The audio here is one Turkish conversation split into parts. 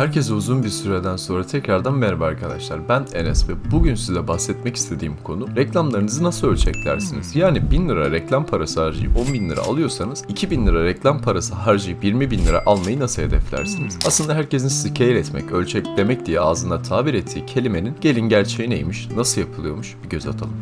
Herkese uzun bir süreden sonra tekrardan merhaba arkadaşlar. Ben Enes ve bugün size bahsetmek istediğim konu reklamlarınızı nasıl ölçeklersiniz? Yani 1000 lira reklam parası harcayıp 10 bin lira alıyorsanız 2000 lira reklam parası harcayıp 20 bin lira almayı nasıl hedeflersiniz? Aslında herkesin scale etmek, ölçeklemek diye ağzına tabir ettiği kelimenin gelin gerçeği neymiş, nasıl yapılıyormuş bir göz atalım.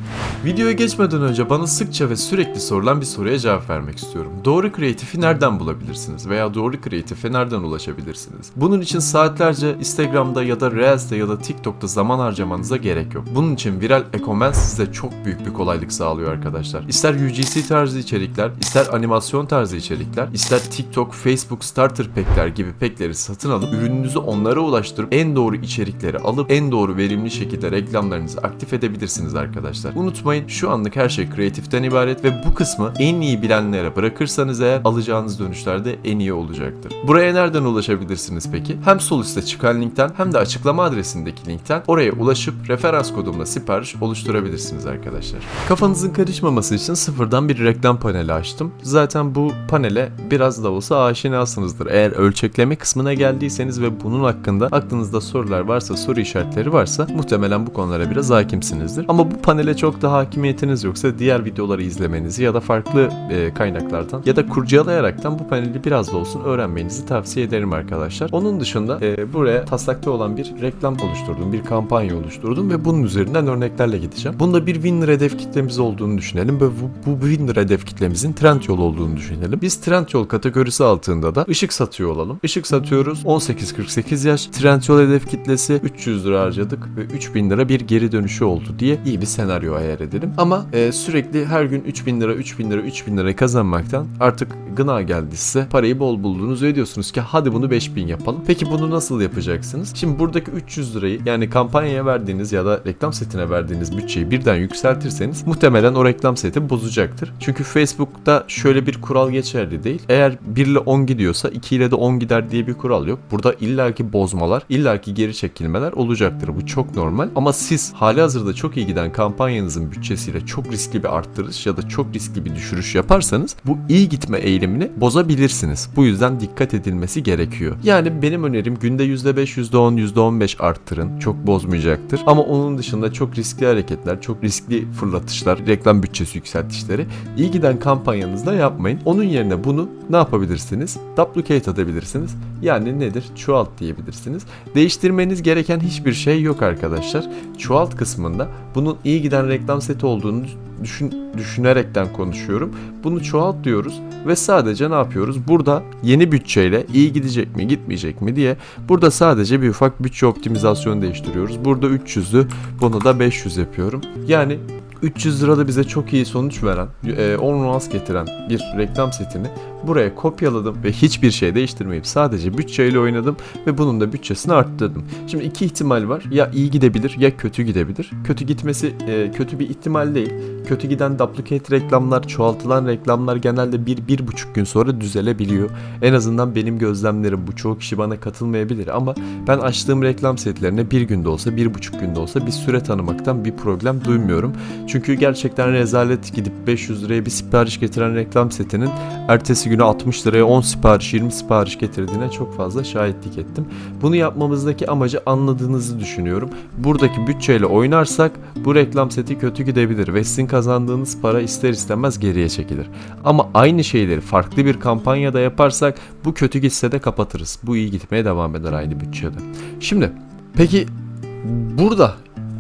Videoya geçmeden önce bana sıkça ve sürekli sorulan bir soruya cevap vermek istiyorum. Doğru kreatifi nereden bulabilirsiniz veya doğru kreatife nereden ulaşabilirsiniz? Bunun için saatlerce Instagram'da ya da Reels'te ya da TikTok'ta zaman harcamanıza gerek yok. Bunun için viral ekomen size çok büyük bir kolaylık sağlıyor arkadaşlar. İster UGC tarzı içerikler, ister animasyon tarzı içerikler, ister TikTok, Facebook starter pack'ler gibi pack'leri satın alıp ürününüzü onlara ulaştırıp en doğru içerikleri alıp en doğru verimli şekilde reklamlarınızı aktif edebilirsiniz arkadaşlar. Unutmayın şu anlık her şey kreatiften ibaret ve bu kısmı en iyi bilenlere bırakırsanız eğer alacağınız dönüşler de en iyi olacaktır. Buraya nereden ulaşabilirsiniz peki? Hem sol üstte çıkan linkten hem de açıklama adresindeki linkten oraya ulaşıp referans kodumla sipariş oluşturabilirsiniz arkadaşlar. Kafanızın karışmaması için sıfırdan bir reklam paneli açtım. Zaten bu panele biraz da olsa aşinasınızdır. Eğer ölçekleme kısmına geldiyseniz ve bunun hakkında aklınızda sorular varsa, soru işaretleri varsa muhtemelen bu konulara biraz hakimsinizdir. Ama bu panele çok da hakimiyetiniz yoksa diğer videoları izlemenizi ya da farklı e, kaynaklardan ya da kurcalayaraktan bu paneli biraz da olsun öğrenmenizi tavsiye ederim arkadaşlar. Onun dışında e, buraya taslakta olan bir reklam oluşturdum, bir kampanya oluşturdum ve bunun üzerinden örneklerle gideceğim. Bunda bir winner hedef kitlemiz olduğunu düşünelim ve bu, bu winner hedef kitlemizin Trendyol olduğunu düşünelim. Biz Trendyol kategorisi altında da ışık satıyor olalım. Işık satıyoruz 18-48 yaş. Trendyol hedef kitlesi 300 lira harcadık ve 3000 lira bir geri dönüşü oldu diye iyi bir senaryo hayal edelim. Ama e, sürekli her gün 3000 lira 3000 lira 3000 lira kazanmaktan artık gına geldi size. Parayı bol buldunuz ve diyorsunuz ki hadi bunu 5000 yapalım. Peki nasıl yapacaksınız? Şimdi buradaki 300 lirayı yani kampanyaya verdiğiniz ya da reklam setine verdiğiniz bütçeyi birden yükseltirseniz muhtemelen o reklam seti bozacaktır. Çünkü Facebook'ta şöyle bir kural geçerli değil. Eğer 1 ile 10 gidiyorsa 2 ile de 10 gider diye bir kural yok. Burada illaki bozmalar, illaki geri çekilmeler olacaktır. Bu çok normal. Ama siz hali hazırda çok iyi giden kampanyanızın bütçesiyle çok riskli bir arttırış ya da çok riskli bir düşürüş yaparsanız bu iyi gitme eğilimini bozabilirsiniz. Bu yüzden dikkat edilmesi gerekiyor. Yani benim önerim günde %5, %10, %15 arttırın. Çok bozmayacaktır. Ama onun dışında çok riskli hareketler, çok riskli fırlatışlar, reklam bütçesi yükseltişleri iyi giden kampanyanızda yapmayın. Onun yerine bunu ne yapabilirsiniz? Duplicate edebilirsiniz. Yani nedir? Çoğalt diyebilirsiniz. Değiştirmeniz gereken hiçbir şey yok arkadaşlar. Çoğalt kısmında bunun iyi giden reklam seti olduğunu düşün, düşünerekten konuşuyorum. Bunu çoğalt diyoruz ve sadece ne yapıyoruz? Burada yeni bütçeyle iyi gidecek mi gitmeyecek mi diye burada sadece bir ufak bütçe optimizasyonu değiştiriyoruz. Burada 300'lü bunu da 500 yapıyorum. Yani 300 lirada bize çok iyi sonuç veren, e, 10 nuans getiren bir reklam setini buraya kopyaladım ve hiçbir şey değiştirmeyip sadece bütçeyle oynadım ve bunun da bütçesini arttırdım. Şimdi iki ihtimal var. Ya iyi gidebilir ya kötü gidebilir. Kötü gitmesi e, kötü bir ihtimal değil. Kötü giden duplicate reklamlar, çoğaltılan reklamlar genelde bir, bir buçuk gün sonra düzelebiliyor. En azından benim gözlemlerim bu. Çoğu kişi bana katılmayabilir ama ben açtığım reklam setlerine bir günde olsa, bir buçuk günde olsa bir süre tanımaktan bir problem duymuyorum. Çünkü gerçekten rezalet gidip 500 liraya bir sipariş getiren reklam setinin ertesi günü 60 liraya 10 sipariş 20 sipariş getirdiğine çok fazla şahitlik ettim. Bunu yapmamızdaki amacı anladığınızı düşünüyorum. Buradaki bütçeyle oynarsak bu reklam seti kötü gidebilir ve sizin kazandığınız para ister istemez geriye çekilir. Ama aynı şeyleri farklı bir kampanyada yaparsak bu kötü gitse de kapatırız. Bu iyi gitmeye devam eder aynı bütçede. Şimdi peki burada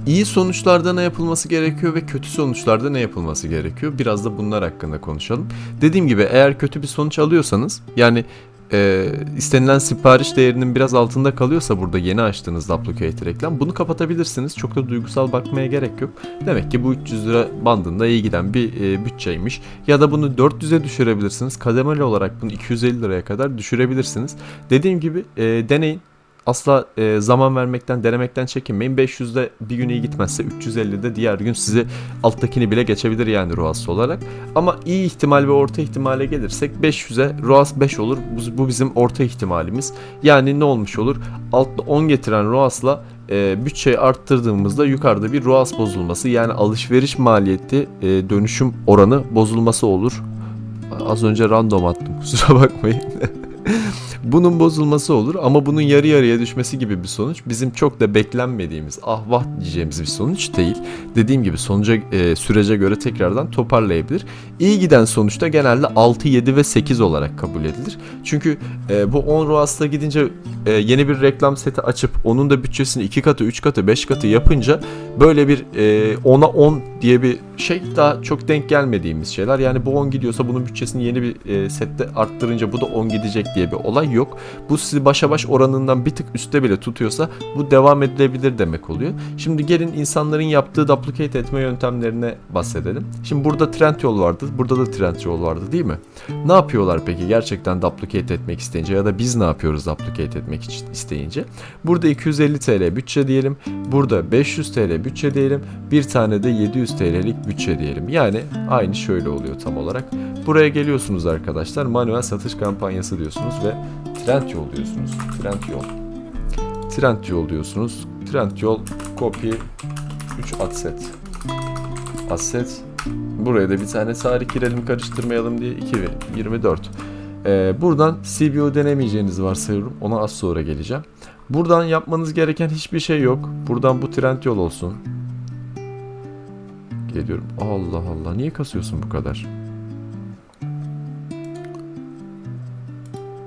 iyi sonuçlarda ne yapılması gerekiyor ve kötü sonuçlarda ne yapılması gerekiyor? Biraz da bunlar hakkında konuşalım. Dediğim gibi eğer kötü bir sonuç alıyorsanız yani e, istenilen sipariş değerinin biraz altında kalıyorsa burada yeni açtığınız duplicate reklam bunu kapatabilirsiniz. Çok da duygusal bakmaya gerek yok. Demek ki bu 300 lira bandında iyi giden bir e, bütçeymiş. Ya da bunu 400'e düşürebilirsiniz. Kademeli olarak bunu 250 liraya kadar düşürebilirsiniz. Dediğim gibi e, deneyin. Asla e, zaman vermekten, denemekten çekinmeyin. 500'de bir gün iyi gitmezse 350'de diğer gün sizi alttakini bile geçebilir yani ROAS olarak. Ama iyi ihtimal ve orta ihtimale gelirsek 500'e ROAS 5 olur. Bu, bu bizim orta ihtimalimiz. Yani ne olmuş olur? Altta 10 getiren ROAS'la e, bütçeyi arttırdığımızda yukarıda bir ROAS bozulması yani alışveriş maliyeti e, dönüşüm oranı bozulması olur. Az önce random attım kusura bakmayın. bunun bozulması olur ama bunun yarı yarıya düşmesi gibi bir sonuç bizim çok da beklenmediğimiz ah vah diyeceğimiz bir sonuç değil. Dediğim gibi sonuca e, sürece göre tekrardan toparlayabilir. İyi giden sonuçta genelde 6, 7 ve 8 olarak kabul edilir. Çünkü e, bu 10 ROAS'ta gidince e, yeni bir reklam seti açıp onun da bütçesini 2 katı, 3 katı, 5 katı yapınca böyle bir e, 10'a 10 diye bir şey daha çok denk gelmediğimiz şeyler. Yani bu 10 gidiyorsa bunun bütçesini yeni bir e, sette arttırınca bu da 10 gidecek diye bir olay yok. Bu sizi başa baş oranından bir tık üstte bile tutuyorsa bu devam edilebilir demek oluyor. Şimdi gelin insanların yaptığı duplicate etme yöntemlerine bahsedelim. Şimdi burada Trendyol vardı, burada da Trendyol vardı değil mi? Ne yapıyorlar peki gerçekten duplicate etmek isteyince ya da biz ne yapıyoruz duplicate etmek isteyince? Burada 250 TL bütçe diyelim, burada 500 TL bütçe diyelim, bir tane de 700 TL'lik bütçe diyelim. Yani aynı şöyle oluyor tam olarak. Buraya geliyorsunuz arkadaşlar, manuel satış kampanyası diyorsunuz ve Trendyol diyorsunuz. Trendyol. Trendyol diyorsunuz. Trendyol copy 3 adset. Adset. Buraya da bir tane tarih girelim karıştırmayalım diye 2 ve 24. Ee, buradan CBO denemeyeceğinizi varsayıyorum. Ona az sonra geleceğim. Buradan yapmanız gereken hiçbir şey yok. Buradan bu Trendyol olsun. Geliyorum. Allah Allah. Niye kasıyorsun bu kadar?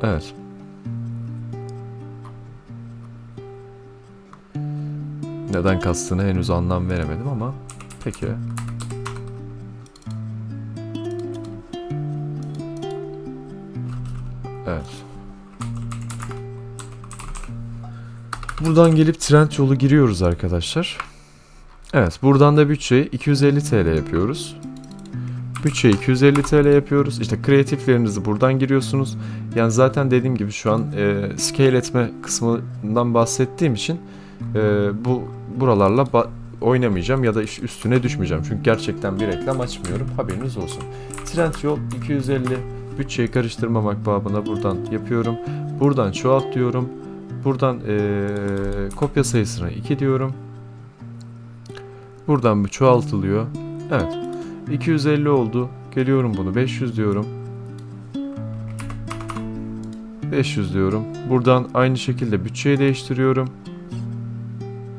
Evet. Neden kastığını henüz anlam veremedim ama peki. Evet. Buradan gelip trend yolu giriyoruz arkadaşlar. Evet buradan da bütçeyi 250 TL yapıyoruz. Bütçeyi 250 TL yapıyoruz. İşte kreatiflerinizi buradan giriyorsunuz. Yani zaten dediğim gibi şu an e, scale etme kısmından bahsettiğim için e, bu buralarla oynamayacağım ya da üstüne düşmeyeceğim. Çünkü gerçekten bir reklam açmıyorum. Haberiniz olsun. Trendyol 250 bütçeyi karıştırmamak babına buradan yapıyorum. Buradan çoğalt diyorum. Buradan e, kopya sayısına 2 diyorum. Buradan bu çoğaltılıyor. Evet. 250 oldu. Geliyorum bunu 500 diyorum. 500 diyorum. Buradan aynı şekilde bütçeyi değiştiriyorum.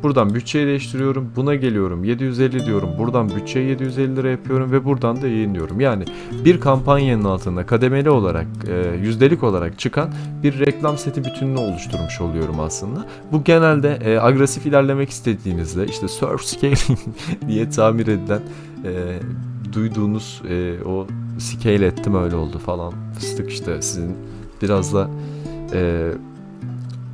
Buradan bütçeyi değiştiriyorum. Buna geliyorum. 750 diyorum. Buradan bütçeyi 750 lira yapıyorum ve buradan da yayınlıyorum. Yani bir kampanyanın altında kademeli olarak, e, yüzdelik olarak çıkan bir reklam seti bütününü oluşturmuş oluyorum aslında. Bu genelde e, agresif ilerlemek istediğinizde işte surf scaling diye tamir edilen e, duyduğunuz e, o scale ettim öyle oldu falan fıstık işte sizin biraz da e,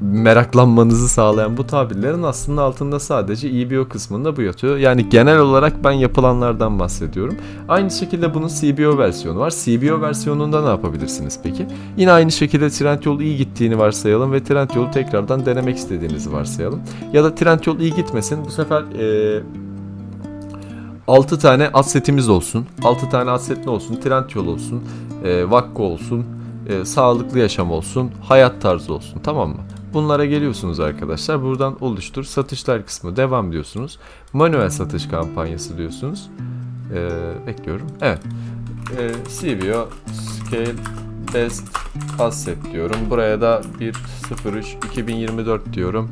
meraklanmanızı sağlayan bu tabirlerin aslında altında sadece EBO kısmında bu yatıyor. Yani genel olarak ben yapılanlardan bahsediyorum. Aynı şekilde bunun CBO versiyonu var. CBO versiyonunda ne yapabilirsiniz peki? Yine aynı şekilde Trendyol iyi gittiğini varsayalım ve Trendyol'u tekrardan denemek istediğinizi varsayalım. Ya da Trendyol iyi gitmesin. Bu sefer e, 6 tane ad setimiz olsun. 6 tane ad set ne olsun? Trendyol olsun, e, Vakko olsun, e, sağlıklı yaşam olsun, hayat tarzı olsun. Tamam mı? Bunlara geliyorsunuz arkadaşlar. Buradan oluştur, satışlar kısmı devam diyorsunuz. Manuel satış kampanyası diyorsunuz. E, bekliyorum. Evet. E, CBO Scale Best Asset diyorum. Buraya da 103 2024 diyorum.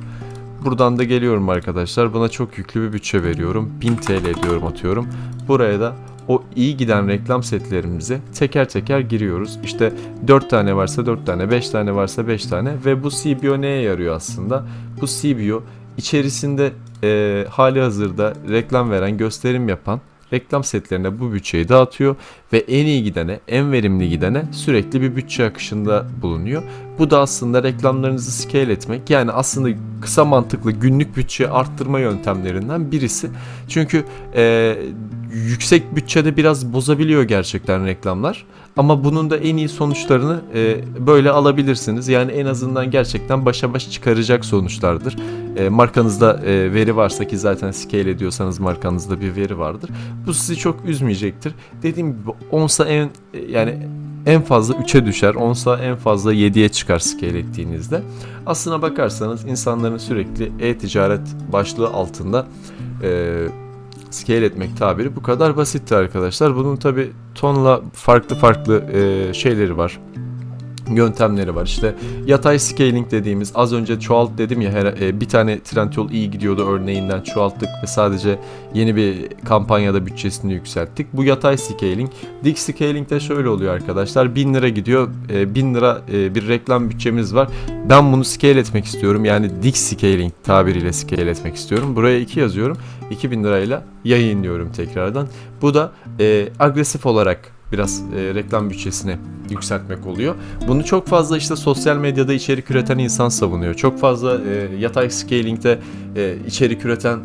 Buradan da geliyorum arkadaşlar. Buna çok yüklü bir bütçe veriyorum. 1000 TL diyorum atıyorum. Buraya da o iyi giden reklam setlerimize teker teker giriyoruz. İşte 4 tane varsa 4 tane, 5 tane varsa 5 tane ve bu CBO neye yarıyor aslında? Bu CBO içerisinde e, hali hazırda reklam veren, gösterim yapan reklam setlerine bu bütçeyi dağıtıyor ve en iyi gidene, en verimli gidene sürekli bir bütçe akışında bulunuyor. Bu da aslında reklamlarınızı scale etmek yani aslında kısa mantıklı günlük bütçe arttırma yöntemlerinden birisi. Çünkü e, yüksek bütçede biraz bozabiliyor gerçekten reklamlar. Ama bunun da en iyi sonuçlarını e, böyle alabilirsiniz. Yani en azından gerçekten başa baş çıkaracak sonuçlardır. E, markanızda e, veri varsa ki zaten scale ediyorsanız markanızda bir veri vardır. Bu sizi çok üzmeyecektir. Dediğim gibi onsa en e, yani en fazla 3'e düşer. Onsa en fazla 7'ye çıkar scale ettiğinizde. Aslına bakarsanız insanların sürekli e-ticaret başlığı altında e, scale etmek tabiri bu kadar basitti arkadaşlar. Bunun tabi tonla farklı farklı e, şeyleri var. Yöntemleri var. İşte yatay scaling dediğimiz az önce çoğalt dedim ya her, e, bir tane Trendyol iyi gidiyordu örneğinden çoğalttık ve sadece yeni bir kampanyada bütçesini yükselttik. Bu yatay scaling. Dik scaling de şöyle oluyor arkadaşlar. 1000 lira gidiyor. E, 1000 lira e, bir reklam bütçemiz var. Ben bunu scale etmek istiyorum. Yani dik scaling tabiriyle scale etmek istiyorum. Buraya 2 yazıyorum. 2000 lirayla yayınlıyorum tekrardan. Bu da e, agresif olarak biraz e, reklam bütçesini yükseltmek oluyor. Bunu çok fazla işte sosyal medyada içerik üreten insan savunuyor. Çok fazla e, yatay scaling'de e, içerik üreten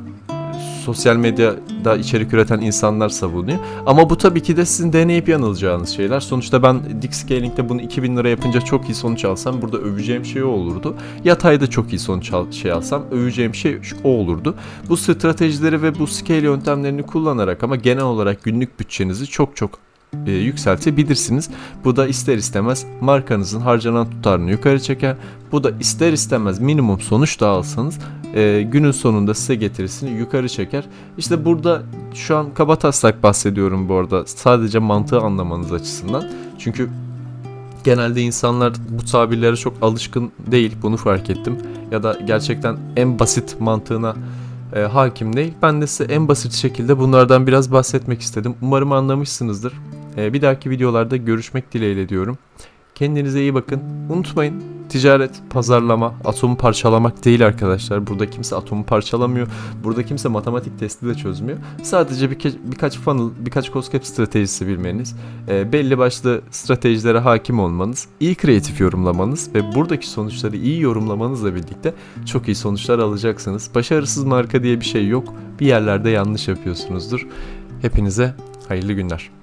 sosyal medyada içerik üreten insanlar savunuyor. Ama bu tabii ki de sizin deneyip yanılacağınız şeyler. Sonuçta ben Dick Scaling'de bunu 2000 lira yapınca çok iyi sonuç alsam burada öveceğim şey o olurdu. Yatayda çok iyi sonuç al, şey alsam öveceğim şey o olurdu. Bu stratejileri ve bu scale yöntemlerini kullanarak ama genel olarak günlük bütçenizi çok çok e, yükseltebilirsiniz. Bu da ister istemez markanızın harcanan tutarını yukarı çeker. Bu da ister istemez minimum sonuç da alsanız e, günün sonunda size getirisini yukarı çeker. İşte burada şu an kaba taslak bahsediyorum bu arada sadece mantığı anlamanız açısından. Çünkü genelde insanlar bu tabirlere çok alışkın değil bunu fark ettim. Ya da gerçekten en basit mantığına e, hakim değil. Ben de size en basit şekilde bunlardan biraz bahsetmek istedim. Umarım anlamışsınızdır. E, bir dahaki videolarda görüşmek dileğiyle diyorum. Kendinize iyi bakın. Unutmayın ticaret, pazarlama, atomu parçalamak değil arkadaşlar. Burada kimse atomu parçalamıyor. Burada kimse matematik testi de çözmüyor. Sadece birkaç, birkaç funnel, birkaç COSGAP stratejisi bilmeniz, e, belli başlı stratejilere hakim olmanız, iyi kreatif yorumlamanız ve buradaki sonuçları iyi yorumlamanızla birlikte çok iyi sonuçlar alacaksınız. Başarısız marka diye bir şey yok. Bir yerlerde yanlış yapıyorsunuzdur. Hepinize hayırlı günler.